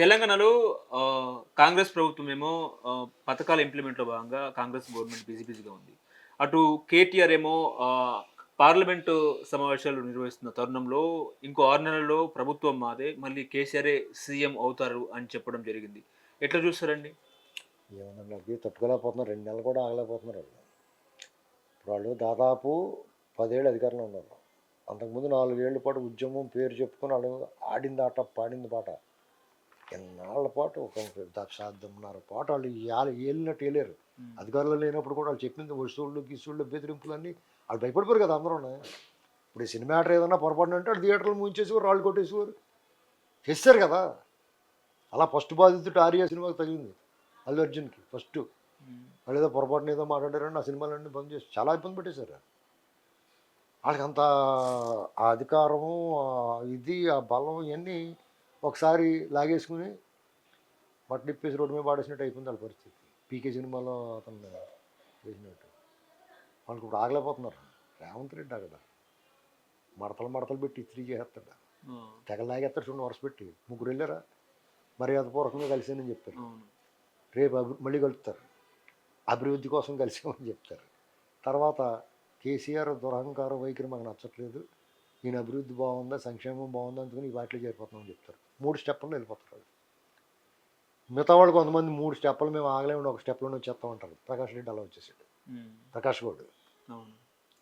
తెలంగాణలో కాంగ్రెస్ ప్రభుత్వం ఏమో పథకాల ఇంప్లిమెంట్లో భాగంగా కాంగ్రెస్ గవర్నమెంట్ బిజీ బిజీగా ఉంది. అటు కేటీఆర్ ఏమో పార్లమెంటు సమావేశాలు నిర్వహిస్తున్న తరుణంలో ఇంకో ఆరు నెలల్లో ప్రభుత్వం మాదే మళ్ళీ కేసీఆరే సీఎం అవుతారు అని చెప్పడం జరిగింది. ఎట్లా చూస్తారండి? ఏమన్నా అది తట్టుకోలేకపోతున్నారు. రెండు నెలలు కూడా ఆగలేకపోతున్నారు వాళ్ళు. ఇప్పుడు వాళ్ళు దాదాపు పదేళ్ళు అధికారంలో ఉన్నారు. అంతకుముందు నాలుగేళ్ళ పాటు ఉద్యమం పేరు చెప్పుకొని వాళ్ళు ఆడింది ఆట పాడింది పాట. ఎన్నాళ్ళ పాటు ఒక దశాబ్దంన్నర పాటు వాళ్ళు ఏలినట్టు ఏలేరు. అధికారంలో లేనప్పుడు కూడా వాళ్ళు చెప్పింది వస్తువులు గిసుళ్ళు బెదిరింపులు అన్నీ వాళ్ళు భయపడిపోరు కదా అందరూ ఇప్పుడు ఈ సినిమా ఆటర్ ఏదన్నా పొరపాటున అంటే వాళ్ళు థియేటర్లు ముంచేసేవారు రాళ్ళు కొట్టేసేవారు. చేస్తారు కదా. అలా ఫస్ట్ బాధితుడు ఆర్య సినిమాకి తగిలింది అల్లు అర్జున్కి ఫస్ట్. వాళ్ళు ఏదో పొరపాటున ఏదో మాట్లాడారని ఆ సినిమాలన్నీ బంద్ చేసి చాలా ఇబ్బంది పెట్టేశారు. వాళ్ళకి అంత ఆ అధికారము ఇది ఆ బలం ఇవన్నీ ఒకసారి లాగేసుకుని మట్టిప్పేసి రోడ్డు మీద పాడేసినట్టు అయిపోయింది వాళ్ళ పరిస్థితి. పీకే సినిమాలో అతను చేసినట్టు. వాళ్ళకి ఇప్పుడు ఆగలేకపోతున్నారు. రేవంత్ రెడ్డి అక్కడ మడతలు మడతలు పెట్టి ఇస్త్రీ చేస్తాడు తెగ లాగేస్తాడు చూడండి వరుస పెట్టి. ముగ్గురు వెళ్ళారా? మర్యాదపూర్వకంగా కలిసానని చెప్పారు. రేపు అభి మళ్ళీ కలుపుతారు అభివృద్ధి కోసం కలిసామని చెప్తారు. తర్వాత కేసీఆర్ దురహంకార వైఖరి మాకు నచ్చట్లేదు. ఈయన అభివృద్ధి బాగుందా సంక్షేమం బాగుందా అందుకని ఈ వాటిలో చేరిపోతున్నామని చెప్తారు. మూడు స్టెప్పుల్లో వెళ్ళిపోతారు వాళ్ళు. మిగతా వాళ్ళు కొంతమంది మూడు స్టెప్పులు మేము ఆగలేము ఒక స్టెప్లోనే వచ్చేస్తామంటారు ప్రకాష్ రెడ్డి అలా వచ్చేసాడు. ప్రకాష్ గౌడ్.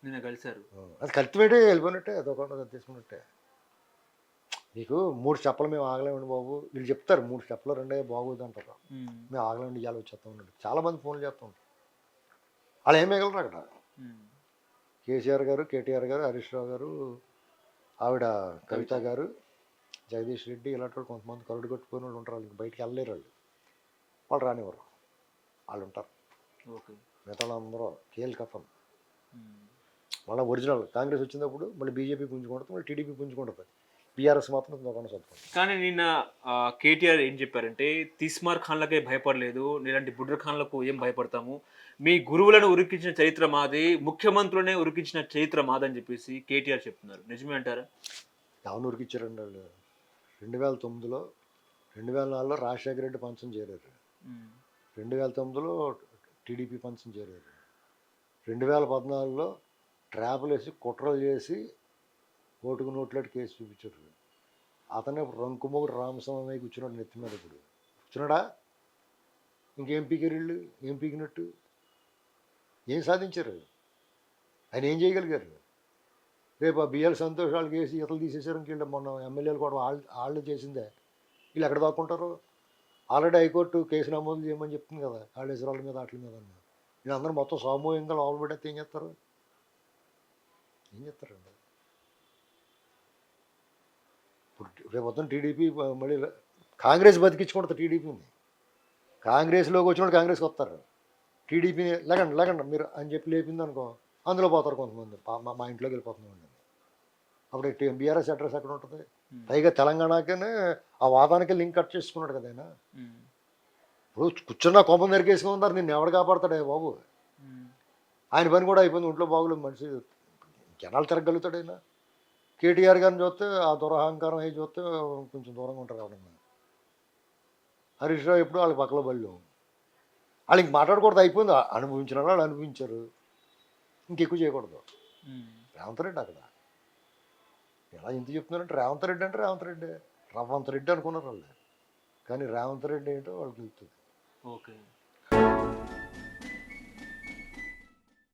నిన్న కలిశారు. అది కల్టివేటే వెళ్ళిపోయినట్టే అదొక తీసుకున్నట్టే. మీకు మూడు స్టెప్పులు మేము ఆగలేమండి బాబు. వీళ్ళు చెప్తారు మూడు స్టెప్పులు రెండే బాగోదు అంటారు. మేము ఆగలేండి ఇవాళ వచ్చేస్తాం ఉన్నాడు చాలామంది ఫోన్లు చేస్తూ ఉంటారు. వాళ్ళు ఏం మిగలరు అక్కడ. కేసీఆర్ గారు కేటీఆర్ గారు హరీష్ రావు గారు ఆవిడ కవిత గారు జగదీష్ రెడ్డి ఇలాంటి వాళ్ళు కొంతమంది కరుడు కట్టుకుని వాళ్ళు ఉంటారు వాళ్ళకి బయటికి వెళ్ళలేరు వాళ్ళు. వాళ్ళు రానివ్వరు. వాళ్ళు ఉంటారు. ఓకే. మిగతా వాళ్ళందరూ కీలకతం ఉమ్. మళ్ళీ ఒరిజినల్. కాంగ్రెస్ వచ్చినప్పుడు మళ్ళీ బీజేపీ పుంజుకుంటుంది మళ్ళీ టీడీపీ పుంజుకుంటుంది. బీఆర్ఎస్ మాత్రం సత్వం కానీ నిన్న కేటీఆర్ ఏం చెప్పారంటే తిస్మార్ ఖాన్లకే భయపడలేదు ఇలాంటి బుడ్ర ఖాన్లకు ఏం భయపడతాము? మీ గురువులను ఉరికించిన చరిత్ర మాది ముఖ్యమంత్రులనే ఉరికించిన చరిత్ర మాదని చెప్పేసి కేటీఆర్ చెప్తున్నారు. నిజమే అంటారా? ఎవరు ఉరికిచ్చారండి వాళ్ళు. రెండు వేల తొమ్మిదిలో రెండు వేల నాలుగులో రాజశేఖర రెడ్డి పంచం చేరారు. రెండు వేల తొమ్మిదిలో టీడీపీ పంచం చేరారు. రెండు వేల పద్నాలుగులో ట్రాపులు వేసి కుట్రలు చేసి ఓటుకు నోట్లాడి కేసు చూపించారు అతనే రంకుమొగుడు రామస్వామి కూర్చున్నాడు నెత్తి మీద ఇప్పుడు. కూర్చున్నాడా ఇంకేం పీకిరిళ్ళు? ఏం పీకినట్టు? ఏం సాధించారు? ఆయన ఏం చేయగలిగారు? రేపు ఆ బిఎల్ సంతోషాలు వాళ్ళకి ఇతలు తీసేసారు ఇంకెళ్ళి మొన్న ఎమ్మెల్యేలు కూడా వాళ్ళు వాళ్ళు చేసిందే. వీళ్ళు ఎక్కడ దాక్కుంటారు? ఆల్రెడీ హైకోర్టు కేసు నమోదు చేయమని చెప్తుంది కదా కాళేశ్వరాల మీద వాటి మీద అన్న వీళ్ళందరూ మొత్తం సామూహికంగా లోపల పడేస్తే ఏం చేస్తారు? ఏం చేస్తారండి ఇప్పుడు రేపు మొత్తం టీడీపీ మళ్ళీ కాంగ్రెస్ బతికించుకుంటుంది టీడీపీని కాంగ్రెస్లోకి వచ్చినప్పుడు కాంగ్రెస్కి వస్తారు. టీడీపీని లేకండి లేకండి మీరు అని చెప్పి లేపింది అనుకో అందులో పోతారు కొంతమంది. మా ఇంట్లోకి వెళ్ళిపోతున్నాం అప్పుడు బీఆర్ఎస్ అడ్రస్ ఎక్కడ ఉంటుంది. పైగా తెలంగాణకనే ఆ వాదానికి లింక్ కట్ చేసుకున్నాడు కదా ఆయన. ఇప్పుడు కూర్చున్న కోపం నరికేసుకుని ఉన్నారు నిన్ను ఎవడు కాపాడతాడే బాబు. ఆయన పని కూడా అయిపోయింది ఒంట్లో బాగులేదు మనిషి జనాలు తిరగలుగుతాడు ఆయన. కేటీఆర్ గారిని చూస్తే ఆ దురహంకారం అయ్యి చూస్తే కొంచెం దూరంగా ఉంటారు ఎవడన్నా హరీష్ రావు ఎప్పుడు వాళ్ళకి పక్కల బళ్ళు వాళ్ళకి మాట్లాడకూడదు అయిపోయింది. అనుభవించిన వాళ్ళు అనుభవించారు. ఇంకెక్కువ చేయకూడదు. రేవంత్ రెడ్డి అక్కడ. ఎలా ఇంత చెప్తున్నారంటే రేవంత్ రెడ్డి అంటే రేవంత్ రెడ్డి. రవంత్ రెడ్డి అనుకున్నారు వాళ్ళు. కానీ రేవంత్ రెడ్డి ఏంటో వాళ్ళకి తెలుస్తుంది. ఓకే.